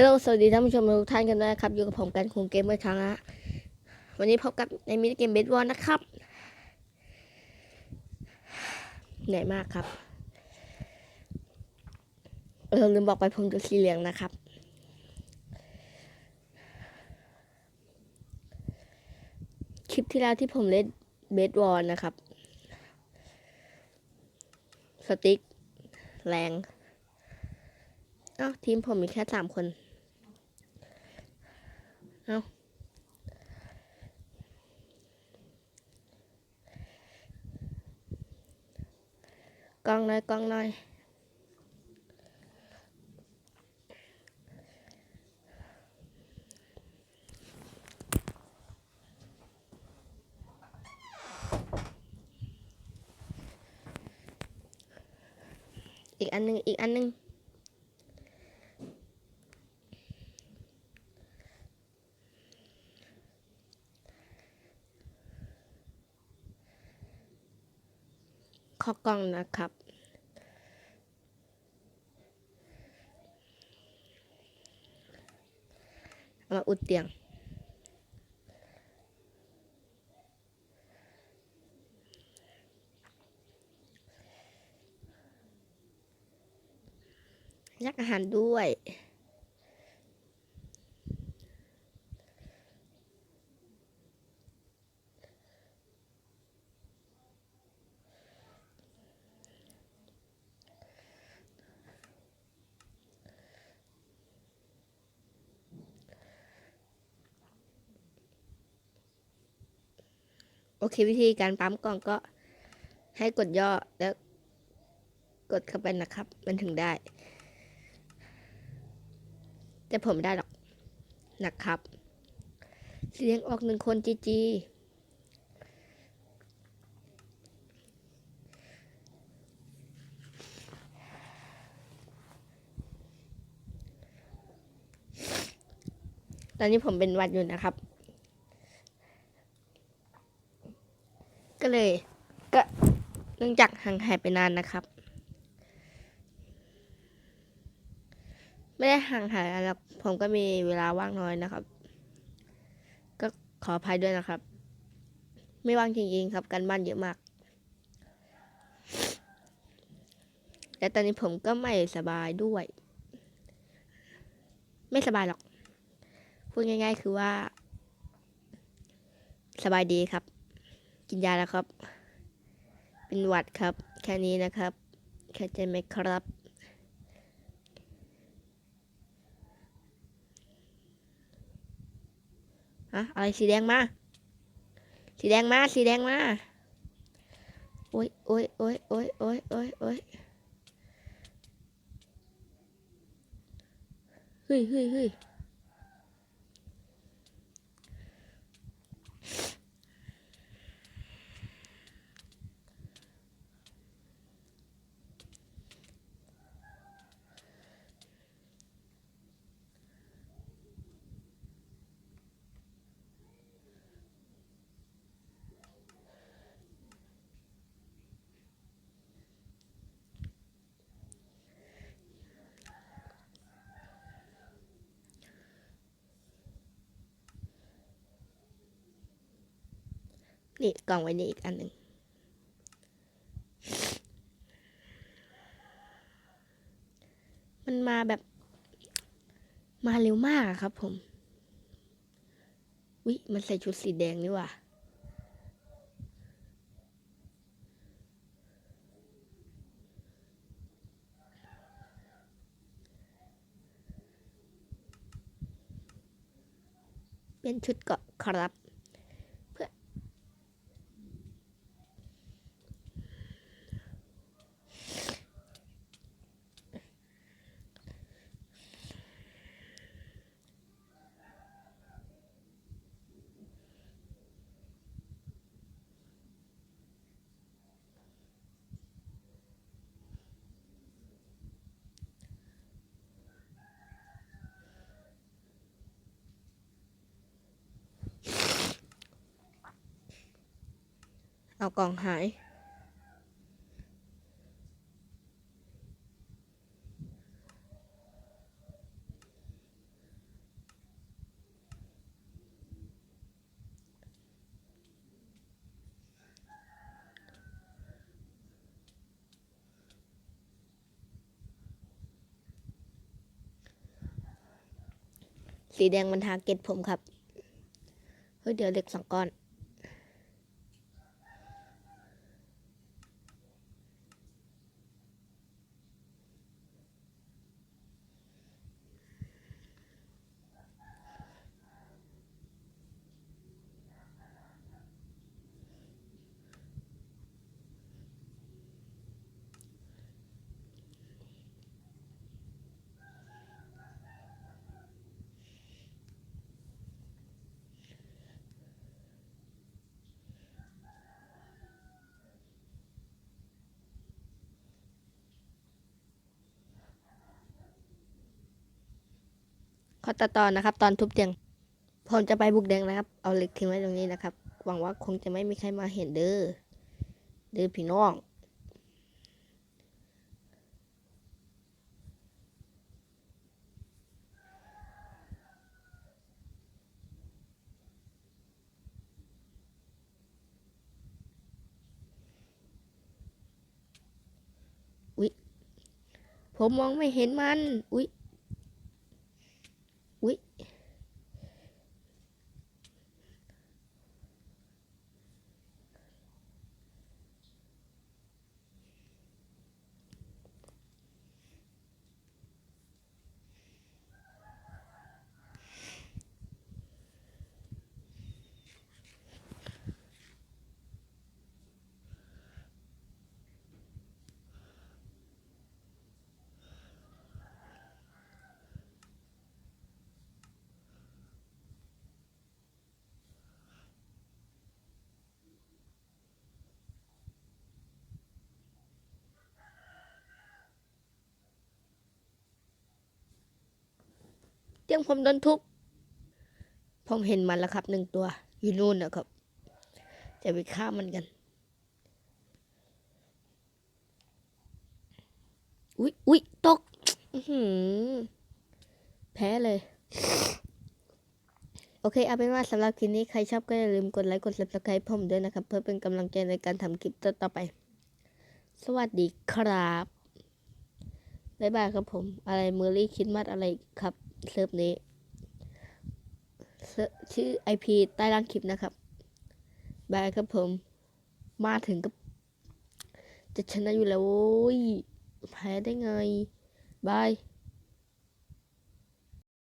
ฮัลโหลสวัสดีท่านผู้ชมทุกท่านกันด้วยนะครับอยู่กับผมกันคงเกมเมอร์ครั้งนะวันนี้พบกับในมินิเกมเบสบอลนะครับเหนื่อยมากครับเออลืมบอกไปผมดูสีเหลืองนะครับ คลิปที่แล้วที่ผมเล่นเบสบอลนะครับ สติ๊กแรงอ้าวทีมผมมีแค่สามคน เอ้ากล้องหน่อยกล้องหน่อยอีกอันหนึงอีกอันหนึง ข้อกล้องนะครับ มาอุดเตียง ยักอาหารด้วย โอเควิธีการปั๊มกล่องก็ให้กดย่อแล้วกดเข้าไปนะครับ มันถึงได้ แต่ผมไม่ได้หรอกนะครับเสียงออกหนึ่งคนจีจีตอนนี้ผมเป็นวัดอยู่นะครับ ก็เลยก็เนื่องจากห่างหายไปนานนะครับ ไม่ได้ห่างหายอะไรหรอกผมก็มีเวลาว่างน้อยนะครับ ก็ขออภัยด้วยนะครับ ไม่ว่างจริงๆครับการบ้านเยอะมาก และตอนนี้ผมก็ไม่สบายด้วย ไม่สบายหรอก พูดง่าย ๆ คือว่า สบายดีครับ กินยาแล้วครับ เป็นหวัดครับ แค่นี้นะครับเข้าใจไหมครับ อะอะไรสีแดงมา สีแดงมา สีแดงมา โอ้ยโอ้ยโอ้ยโอ้ยโอ้ยโอ้ยโอ้ยเฮ้ยเฮ้ยเฮ้ย นี่กล่องไว้นี่อีกอันหนึ่งมันมาแบบ มาเร็วมากครับผมวิมันใส่ชุดสีแดงนี่ว่าเป็นชุดเกาะครับ เอากล่องหาย สีแดงมันทาเก็ตผมครับ เฮ้ย เดี๋ยวเหล็กสองก้อน อตัดตอนนะครับ ตอนทุบเตียงผมจะไปบุกแดงนะครับ เอาเหล็กทิ้งไว้ตรงนี้นะครับ หวังว่าคงจะไม่มีใครมาเห็นเด้อเด้อพี่น้องอุ๊ยผมมองไม่เห็นมัน อุ๊ย ตียงผมโดนทุบผมเห็นมันแล้วครับหนึ่งตัว อยู่นู่นนะครับ จะไปฆ่ามันกัน อุ๊ยอุ๊ยตกแพ้เลย โอเค เอาเป็นว่าสำหรับคลิปนี้ใครชอบก็อย่าลืมกดไลค์ กด subscribe ผมด้วยนะครับ เพื่อเป็นกำลังใจในการทำคลิปต่อไป สวัสดีครับบ๊ายบายครับผม อะไรเมอรี่คิดมัดอะไรครับ เซิร์ฟนี้ชื่อ IP ใต้ล่างคลิปนะครับบายครับผม มาถึงก็จะชนะอยู่แล้วโอ้ยแพ้ได้ไง บาย